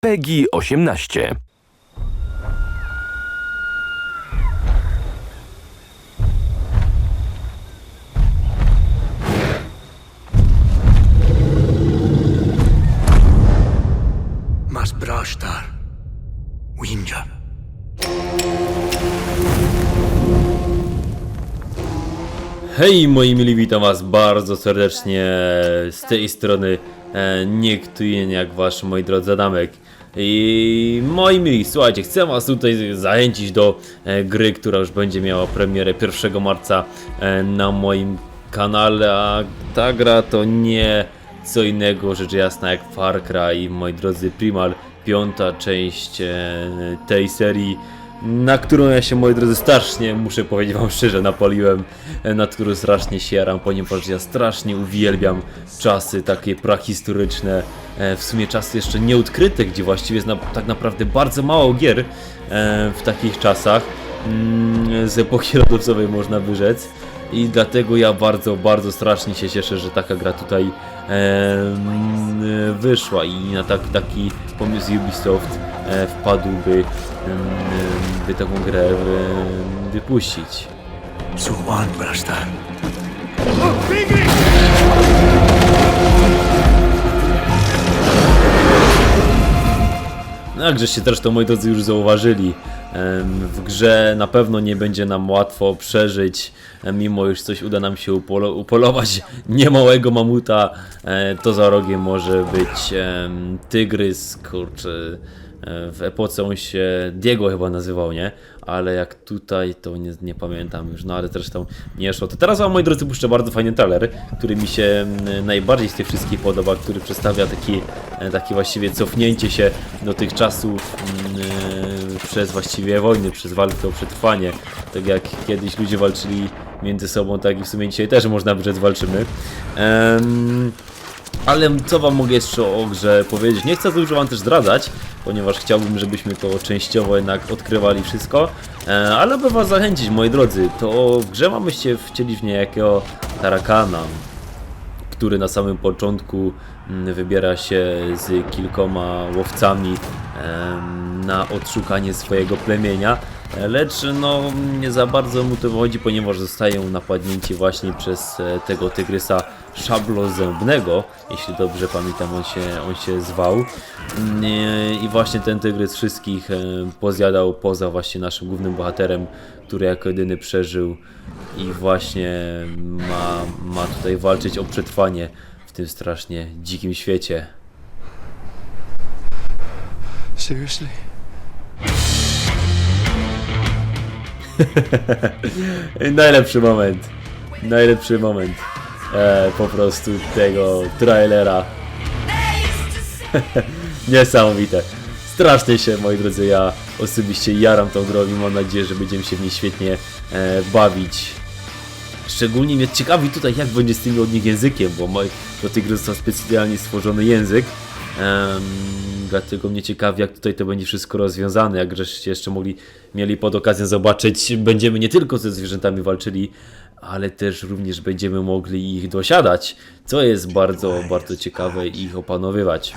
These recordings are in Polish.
PEGI 18. Mas Brashtar. Winja. Hej moi mili, witam was bardzo serdecznie z tej strony e, jak wasz moi drodzy Adamek i moi mili, słuchajcie, chcę was tutaj zachęcić do e, gry, która już będzie miała premierę 1 marca e, na moim kanale, a ta gra to nie co innego rzecz jasna jak Far Cry, moi drodzy Primal, piąta część e, tej serii na którą ja się, moi drodzy, strasznie, muszę powiedzieć wam szczerze, napaliłem, e, nad którą strasznie się jaram, ponieważ ja strasznie uwielbiam czasy takie prahistoryczne, e, w sumie czasy jeszcze nieodkryte, gdzie właściwie jest na, tak naprawdę bardzo mało gier e, w takich czasach, mm, z epoki lodowcowej można by rzec. I dlatego ja bardzo, bardzo strasznie się cieszę, że taka gra tutaj wyszła i na tak, taki pomysł Ubisoft wpadłby, em, by taką grę wypuścić. Suwan Brashtar. No, jak żeście zresztą moi drodzy już zauważyli, w grze na pewno nie będzie nam łatwo przeżyć, mimo już coś uda nam się upolo upolować niemałego mamuta, e, to za rogiem może być tygrys, kurczę, e, w epoce on się Diego chyba nazywał, nie? Ale jak tutaj to nie, nie pamiętam już, no ale zresztą nie szło. To teraz wam moi drodzy puszczę bardzo fajny trailer, który mi się najbardziej z tych wszystkich podoba, który przedstawia taki, e, takie właściwie cofnięcie się do tych czasów e, przez właściwie wojny, przez walkę o przetrwanie. Tak jak kiedyś ludzie walczyli między sobą, tak i w sumie dzisiaj też można by rzec walczymy. Em, ale co wam mogę jeszcze o grze powiedzieć? Nie chcę dużo wam też zdradzać, ponieważ chciałbym, żebyśmy to częściowo jednak odkrywali wszystko. E, ale aby was zachęcić, moi drodzy, to w grze mamy się wcielić w niejakiego tarakana, który na samym początku mm, wybiera się z kilkoma łowcami na odszukanie swojego plemienia. Lecz no nie za bardzo mu to wychodzi, ponieważ zostają napadnięci właśnie przez e, tego tygrysa szablozębnego, jeśli dobrze pamiętam on się, on się zwał. Mm, e, I właśnie ten tygrys wszystkich e, pozjadał poza właśnie naszym głównym bohaterem, który jako jedyny przeżył i właśnie ma, ma tutaj walczyć o przetrwanie w tym strasznie dzikim świecie. Seriously? Najlepszy moment. Najlepszy moment. E, po prostu tego trailera. Niesamowite. Strasznie się, moi drodzy, ja osobiście jaram tą grą i mam nadzieję, że będziemy się w niej świetnie e, bawić. Szczególnie mnie ciekawi tutaj, jak będzie z tym od nich językiem, bo moi, do tej gry został specjalnie stworzony język. Dlatego mnie ciekawi, jak tutaj to będzie wszystko rozwiązane, jak żeście jeszcze mogli, mieli pod okazją zobaczyć, będziemy nie tylko ze zwierzętami walczyli, ale też również będziemy mogli ich dosiadać, co jest bardzo, bardzo ciekawe i ich opanowywać.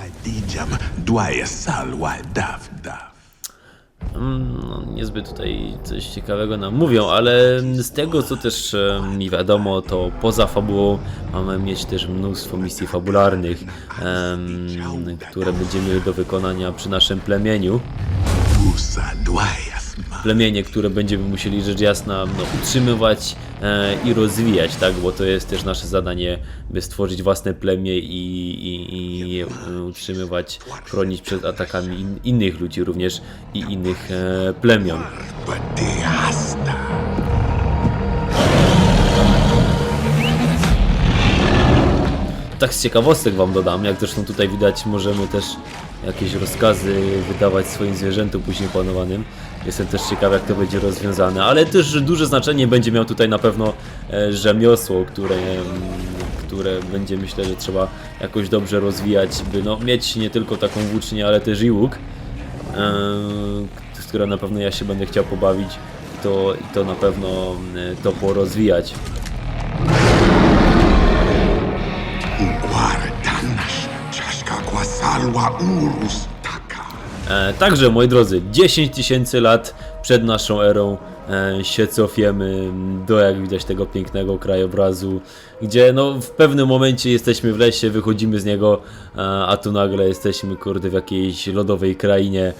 No, niezbyt tutaj coś ciekawego nam mówią, ale z tego co też mi wiadomo, to poza fabułą mamy mieć też mnóstwo misji fabularnych, które będziemy do wykonania przy naszym plemieniu. Plemienie, które będziemy musieli rzecz jasna no, utrzymywać e, i rozwijać, tak? Bo to jest też nasze zadanie, by stworzyć własne plemię i, i, i je e, utrzymywać, chronić przed atakami in, innych ludzi również i innych e, plemion. Tak z ciekawostek wam dodam, jak zresztą tutaj widać, możemy też jakieś rozkazy wydawać swoim zwierzętom później planowanym. Jestem też ciekaw, jak to będzie rozwiązane, ale też duże znaczenie będzie miał tutaj na pewno e, rzemiosło, które, mm, które będzie myślę, że trzeba jakoś dobrze rozwijać, by no, mieć nie tylko taką włócznię, ale też i łuk, e, którą na pewno ja się będę chciał pobawić to, i to na pewno e, to porozwijać. Urus taka. E, także, moi drodzy, 10 tysięcy lat przed naszą erą e, się cofiemy do, jak widać, tego pięknego krajobrazu, gdzie no, w pewnym momencie jesteśmy w lesie, wychodzimy z niego, e, a tu nagle jesteśmy, kurde, w jakiejś lodowej krainie,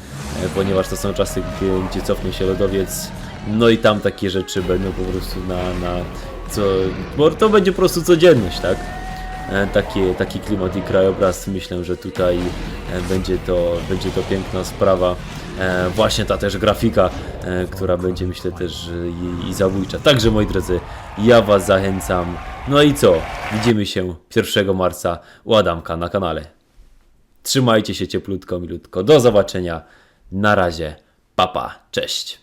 e, ponieważ to są czasy, gdzie, gdzie cofnie się lodowiec, no i tam takie rzeczy będą po prostu na, na co, bo to będzie po prostu codzienność, tak? E, taki, taki klimat i krajobraz. Myślę, że tutaj e, będzie to, będzie to piękna sprawa. E, Właśnie ta też grafika, która będzie myślę też i, i zabójcza. Także moi drodzy, ja Was zachęcam. No i co? Widzimy się 1 marca u Adamka na kanale. Trzymajcie się cieplutko, milutko. Do zobaczenia. Na razie. Papa. Cześć.